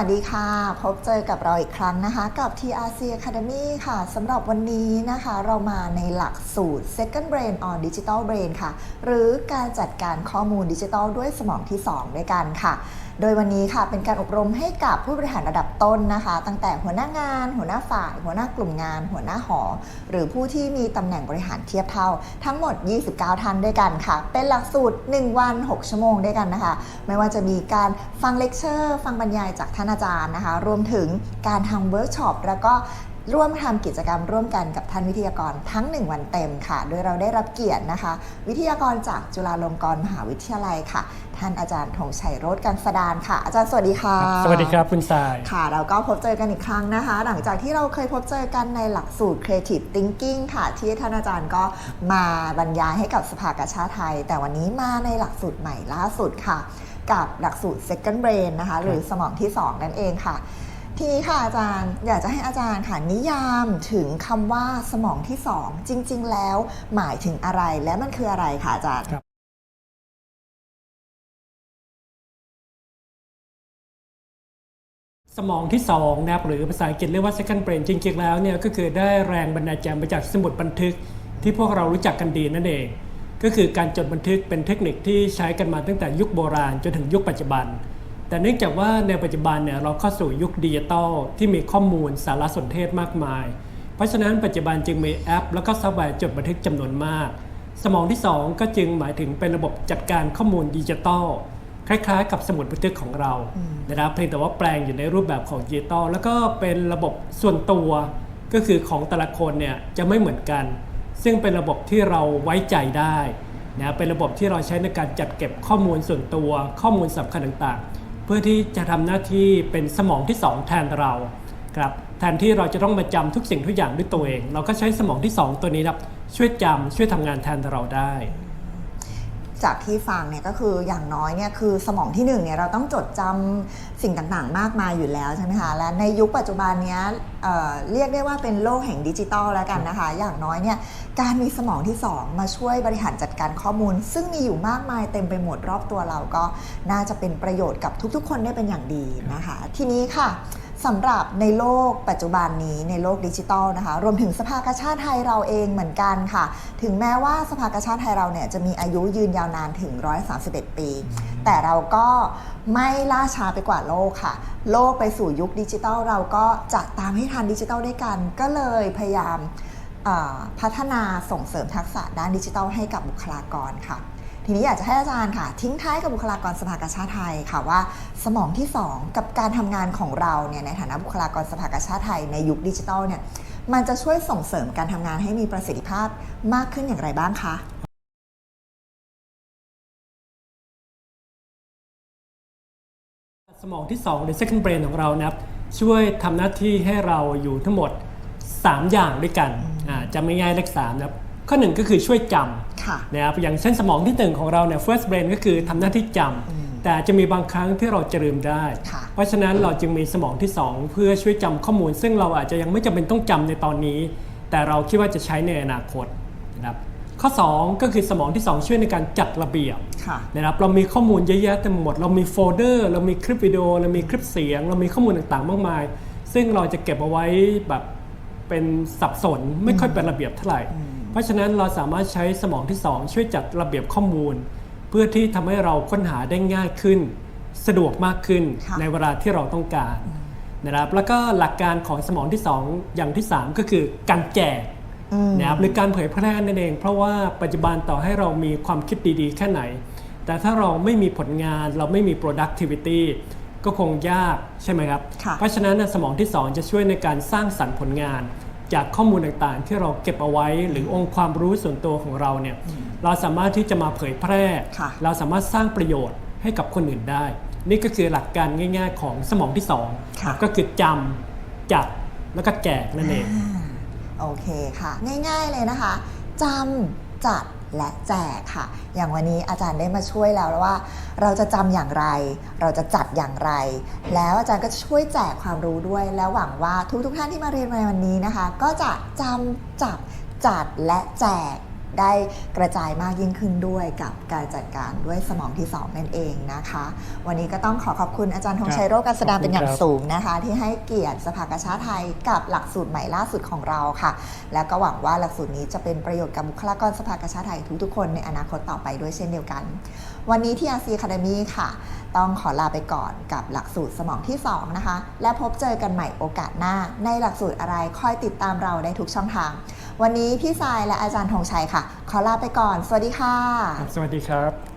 วัสดีค่ะ พบเจอกับเราอีกครั้งนะคะ กับ TRC Academy ค่ะสำหรับวันนี้นะคะเรามาในหลักสูตร Second Brain on Digital Brain ค่ะ หรือการจัดการข้อมูลดิจิทัลด้วยสมองที่ 2 ด้วยกันค่ะโดยวันนี้ค่ะเป็นการอบรมให้กับผู้บริหารระดับต้นนะคะ ตั้งแต่หัวหน้างาน หัวหน้าฝ่าย หัวหน้ากลุ่มงาน หัวหน้าหอ หรือผู้ที่มีตำแหน่งบริหารเทียบเท่า ทั้งหมด 29 ท่านด้วยกันค่ะ เป็นหลักสูตร 1 วัน 6 ชั่วโมงด้วยกันนะคะ ไม่ว่าจะมีการฟังเลคเชอร์ ฟังบรรยายจากท่านอาจารย์นะคะ รวมถึงการทำเวิร์กช็อปแล้วก็ ร่วมทำกิจกรรมร่วมกันกับท่านวิทยากรทั้ง 1 วันเต็มค่ะ โดยเราได้รับเกียรตินะคะ วิทยากรจากจุฬาลงกรณ์มหาวิทยาลัยค่ะ ท่านอาจารย์ธงชัยโรจน์กันสดานค่ะ อาจารย์สวัสดีค่ะ สวัสดีครับคุณทรายค่ะ เราก็พบเจอกันอีกครั้งนะคะ หลังจากที่เราเคยพบเจอกันในหลักสูตร Creative Thinking ค่ะ ที่ท่านอาจารย์ก็มาบรรยายให้กับสภากาชาติไทย แต่วันนี้มาในหลักสูตรใหม่ล่าสุดค่ะ กับหลักสูตร Second Brain นะคะ หรือสมองที่ 2 นั่นเองค่ะ ทีนี้ค่ะอาจารย์อยากจะให้อาจารย์ค่ะนิยามถึงคำว่าสมองที่ 2 จริง ๆ แล้วหมายถึงอะไรและมันคืออะไรคะอาจารย์ครับสมองที่2นะครับหรือภาษาอังกฤษเรียกว่า second brain จริงๆแล้วเนี่ยก็คือได้แรงบันดาลใจมาจากสมุดบันทึกที่พวกเรารู้จักกันดีนั่นเอง ก็คือการจดบันทึกเป็นเทคนิคที่ใช้กันมาตั้งแต่ยุคโบราณจนถึงยุคปัจจุบัน แต่เนื่องจากว่าในปัจจุบันเนี่ยเราเข้าสู่ยุคดิจิตอลที่มีข้อมูลสารสนเทศมากมาย เพราะฉะนั้นปัจจุบันจึงมีแอป แล้วก็ซอฟต์แวร์จดบันทึกจำนวนมาก สมองที่ 2 ก็จึงหมายถึงเป็นระบบจัดการข้อมูลดิจิตอลคล้ายๆ กับสมุดบันทึกของเรานะครับเพียงแต่ว่าแปลงอยู่ในรูปแบบของดิจิตอลแล้วก็เป็นระบบส่วนตัว ก็คือของแต่ละคนเนี่ยจะไม่เหมือนกัน ซึ่งเป็นระบบที่เราไว้ใจได้นะเป็นระบบที่เราใช้ในการจัดเก็บข้อมูลส่วนตัว ข้อมูลสำคัญต่างๆ เพื่อที่จะทำหน้าที่เป็นสมองที่ 2 แทนเราครับแทนที่เราจะต้องมาจำทุกสิ่งทุกอย่างด้วยตัวเอง เราก็ใช้สมองที่ 2 ตัวนี้ครับช่วยจำช่วยทำงานแทนเราได้ จากที่ฟังเนี่ยก็คืออย่างน้อยเนี่ยคือสมองที่หนึ่งเนี่ยเราต้องจดจำสิ่งต่างๆ มากมายอยู่แล้วใช่ไหมคะและในยุคปัจจุบันเนี้ยเเรียกได้ว่าเป็นโลกแห่งดิจิตอลแล้วกันนะคะ อย่างน้อยเนี่ยการมีสมองที่ 2 มาช่วยบริหารจัดการข้อมูล ซึ่งมีอยู่มากมายเต็มไปหมดรอบตัวเราก็น่าจะเป็นประโยชน์กับทุกๆ คนได้เป็นอย่างดีนะคะ ทีนี้ค่ะ สำหรับในโลกปัจจุบันนี้ในโลกดิจิตอลนะคะ รวมถึงสภากาชาติไทยเราเองเหมือนกันค่ะ ถึงแม้ว่าสภากาชาติไทยเราเนี่ยจะมีอายุยืนยาวนานถึง 131 ปี แต่เราก็ไม่ล่าช้าไปกว่าโลกค่ะ โลกไปสู่ยุคดิจิตอลเราก็จะตามให้ทันดิจิตอลด้วยกัน ก็เลยพยายามพัฒนาส่งเสริมทักษะด้านดิจิทัลให้กับบุคลากรค่ะ ทีนี้อยากจะให้อาจารย์ค่ะ ทิ้งท้ายกับบุคลากรสภากาชาติไทยค่ะว่า สมองที่ 2 กับการทำงานของเราเนี่ยในฐานะบุคลากรสภากาชาติไทยในยุคดิจิทัลเนี่ยมันจะช่วยส่งเสริมการทำงานให้มีประสิทธิภาพมากขึ้นอย่างไรบ้างคะสมองที่ 2 หรือ second brain ของเรานะครับช่วยทำหน้าที่ให้เราอยู่ทั้งหมด 3 อย่างด้วยกันอ่าจำง่ายเลข3นะครับ ข้อหนึ่งก็คือช่วยจค่ะำนะครับอย่างเช่นสมองที่หนึ่งของเราเนี่ย first brain ก็คือทำหน้าที่จำแต่จะมีบางครั้งที่เราจะลืมได้ค่ะเพราะฉะนั้นเราจึงมีสมองที่ 2 เพื่อช่วยจำข้อมูล ซึ่งเราอาจจะยังไม่จำเป็นต้องจำในตอนนี้ แต่เราคิดว่าจะใช้ในอนาคตนะครับข้อ 2 ก็คือสมองที่ 2 ช่วยในการจัดระเบียบค่ะนะครับเรามีข้อมูลเยอะแยะเต็มไปหมด เรามีโฟลเดอร์ เรามีคลิปวิดีโอ เรามีคลิปเสียง เรามีข้อมูลต่างๆ มากมาย ซึ่งเราจะเก็บเอาไว้แบบเป็นสับสนไม่ค่อยเป็นระเบียบเท่าไหร่ เพราะฉะนั้นเราสามารถใช้สมองที่ 2 ช่วยจัดระเบียบข้อมูล เพื่อที่ทำให้เราค้นหาได้ง่ายขึ้น สะดวกมากขึ้นค่ะในเวลาที่เราต้องการนะครับแล้วก็หลักการของสมองที่ 2 อย่างที่ 3 ก็คือการแจกอืมนะครับหรือการเผยแพร่นั่นเอง เพราะว่าปัจจุบันต่อให้เรามีความคิดดีๆ แค่ไหน แต่ถ้าเราไม่มีผลงานเราไม่มี productivity ก็คงยากใช่ไหมครับค่ะเพราะฉะนั้นน่ะสมองที่ 2 จะช่วยในการสร้างสรรค์ผลงาน จากข้อมูลต่างๆ ที่เราเก็บเอาไว้หรือองค์ความรู้ส่วนตัวของเราเนี่ยเราสามารถที่จะมาเผยแพร่ค่ะเราสามารถสร้างประโยชน์ให้กับคนอื่นได้ นี่ก็คือหลักการง่าย ๆ ของสมองที่2ค่ะก็คือจำจัดแล้วก็แจกนั่นเองอ่าโอเคค่ะ ง่าย ๆเลยนะคะจำจัด และแจกค่ะ อย่างวันนี้อาจารย์ได้มาช่วยแล้วว่า เราจะจำอย่างไร เราจะจัดอย่างไร แล้วอาจารย์ก็ช่วยแจกความรู้ด้วย แล้วหวังว่าทุกทุกท่านที่มาเรียนในวันนี้นะคะ ก็จะจำจับจัดและแจก ได้กระจายมากยิ่งขึ้นด้วยกับการจัดการด้วยสมองที่สองนั่นเองนะคะ วันนี้ก็ต้องขอขอบคุณอาจารย์ธงชัยโรจน์การแสดงเป็นอย่างสูงนะคะ ที่ให้เกียรติสภากาชาติไทยกับหลักสูตรใหม่ล่าสุดของเราค่ะ แล้วก็หวังว่าหลักสูตรนี้จะเป็นประโยชน์กับบุคลากรสภากาชาติไทยทุกๆคนในอนาคตต่อไปด้วยเช่นเดียวกัน วันนี้ที่ RC Academy ค่ะ ต้องขอลาไปก่อนกับหลักสูตรสมองที่ 2 นะคะ และพบเจอกันใหม่โอกาสหน้าในหลักสูตรอะไรคอยติดตามเราได้ทุกช่องทาง วันนี้พี่สายและอาจารย์ธงชัยค่ะ ขอลาไปก่อน สวัสดีค่ะ สวัสดีครับ